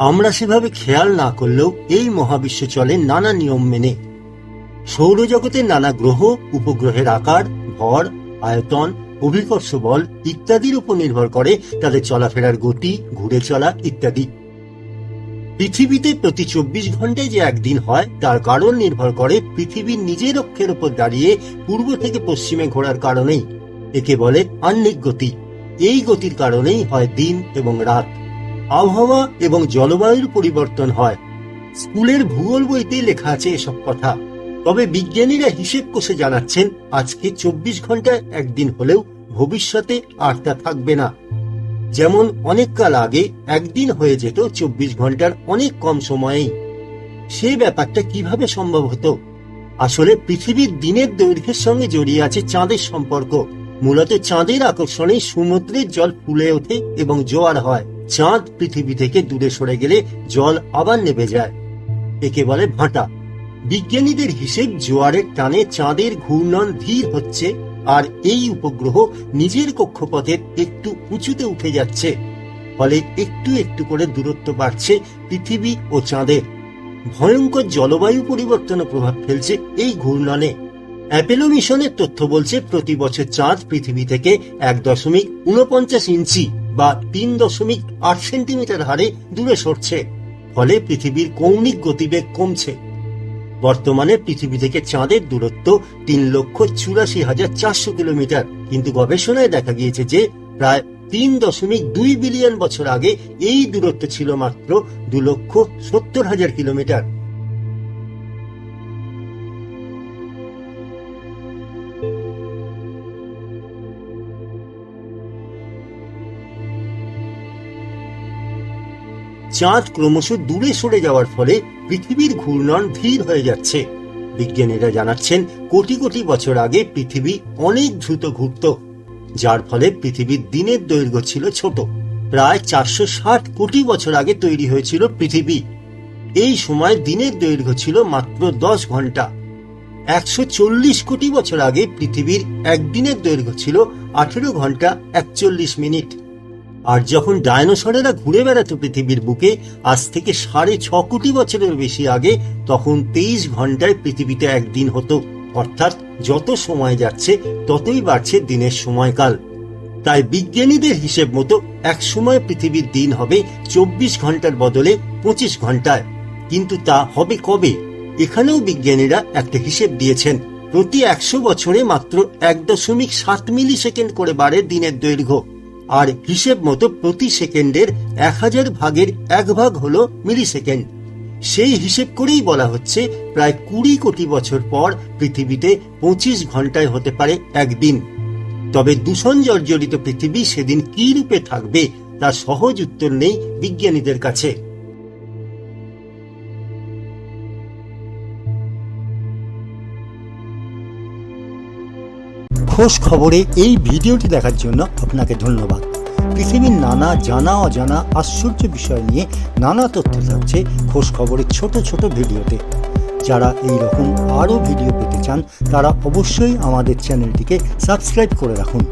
আমরা সেভাবে খেয়াল না করলেও এই মহাবিশ্ব চলে নানা নিয়ম মেনে। সৌরজগতের নানা গ্রহ, উপগ্রহের আকার, ভর, আয়তন, অভিকর্ষ বল ইত্যাদির উপর নির্ভর করে তাদের চলাফেরার গতি, ঘুরে চলা ইত্যাদি। পৃথিবীতে প্রতি চব্বিশ ঘন্টায় যে একদিন হয়, তার কারণ নির্ভর করে পৃথিবীর নিজের অক্ষের উপর দাঁড়িয়ে পূর্ব থেকে পশ্চিমে ঘোরার কারণেই। একে বলে আহ্নিক গতি। এই গতির কারণেই হয় দিন এবং রাত। আবহাওয়া এবং জলবায়ুর পরিবর্তন হয়। স্কুলের ভূগোল বইতেই লেখা আছে এসব কথা। তবে বিজ্ঞানীরা হিসেব কষে জানাচ্ছেন, আজকে চব্বিশ ঘন্টায় একদিন হলেও ভবিষ্যতে আর তা থাকবে না। যেমন, অনেক কাল আগে একদিন হয়ে যেত চব্বিশ ঘণ্টার অনেক কম সময়েই। সে ব্যাপারটা কীভাবে সম্ভব হতো? আসলে পৃথিবীর দিনের দৈর্ঘ্যের সঙ্গে জড়িয়ে আছে চাঁদের সম্পর্ক। মূলত চাঁদের আকর্ষণে সমুদ্রের জল ফুলে ওঠে এবং জোয়ার হয়। চাঁদ পৃথিবী থেকে দূরে সরে গেলে জল আবার নেমে যায়। একে বলে ভাঁটা। বিজ্ঞানীদের হিসেব জোয়ারের টানে চাঁদের ঘূর্ণন ধীর হচ্ছে আর এই উপগ্রহ নিজের কক্ষপথের একটু উঁচুতে উঠে যাচ্ছে। ফলে একটু একটু করে দূরত্ব বাড়ছে পৃথিবী ও চাঁদের। ভয়ঙ্কর জলবায়ু পরিবর্তনে প্রভাব ফেলছে এই ঘূর্ণনে। অ্যাপেলো মিশনের তথ্য বলছে, প্রতি বছর চাঁদ পৃথিবী থেকে এক দশমিক উনপঞ্চাশ ইঞ্চি বা তিন দশমিক আট সেন্টিমিটার হারে দূরে সরছে, ফলে পৃথিবীর কৌণিক গতিবেগ কমছে। বর্তমানে পৃথিবী থেকে চাঁদের দূরত্ব তিন লক্ষ চুরাশি হাজার চারশো কিলোমিটার। কিন্তু গবেষণায় দেখা গিয়েছে যে প্রায় তিন দশমিক দুই বিলিয়ন বছর আগে এই দূরত্ব ছিল মাত্র দু লক্ষ সত্তর হাজার কিলোমিটার। চাঁদ ক্রমশ দূরে সরে যাওয়ার ফলে পৃথিবীর ঘূর্ণন ধীর হয়ে যাচ্ছে। বিজ্ঞানীরা জানাচ্ছেন, কোটি কোটি বছর আগে পৃথিবী অনেক দ্রুত ঘুরত, যার ফলে পৃথিবীর দিনের দৈর্ঘ্য ছিল ছোট। প্রায় চারশো ষাট কোটি বছর আগে তৈরি হয়েছিল পৃথিবী। এই সময় দিনের দৈর্ঘ্য ছিল মাত্র দশ ঘণ্টা। একশো চল্লিশ কোটি বছর আগে পৃথিবীর একদিনের দৈর্ঘ্য ছিল আঠেরো ঘণ্টা একচল্লিশ মিনিট। আর যখন ডায়নোসরেরা ঘুরে বেড়াতো পৃথিবীর বুকে, আজ থেকে সাড়ে ছ কোটি বছরের বেশি আগে, তখন তেইশ ঘন্টায় পৃথিবীতে একদিন হতো। অর্থাৎ যত সময় যাচ্ছে, ততই বাড়ছে দিনের সময়কাল। তাই বিজ্ঞানীদের হিসেব মতো এক সময় পৃথিবীর দিন হবে চব্বিশ ঘণ্টার বদলে পঁচিশ ঘন্টায়। কিন্তু তা হবে কবে? এখানেও বিজ্ঞানীরা একটা হিসেব দিয়েছেন। প্রতি একশো বছরে মাত্র এক দশমিক সাত মিলি সেকেন্ড করে বাড়ে দিনের দৈর্ঘ্য। আর হিসেব মতো প্রতি সেকেন্ডের এক হাজার ভাগের এক ভাগ হল মিলি সেকেন্ড সেই হিসেব করেই বলা হচ্ছে প্রায় কুড়ি কোটি বছর পর পৃথিবীতে পঁচিশ ঘন্টায় হতে পারে একদিন। তবে দূষণ জর্জরিত পৃথিবী সেদিন কি রূপে থাকবে তার সহজ উত্তর নেই বিজ্ঞানীদের কাছে। খোঁজ খবরে এই ভিডিওটি দেখার জন্য আপনাকে ধন্যবাদ। পৃথিবীর নানা জানা অজানা আশ্চর্য বিষয় নিয়ে নানা তথ্য থাকছে খোঁজ খবরের ছোট ছোট ভিডিওতে। যারা এই রকম আরও ভিডিও পেতে চান, তারা অবশ্যই আমাদের চ্যানেলটিকে সাবস্ক্রাইব করে রাখুন।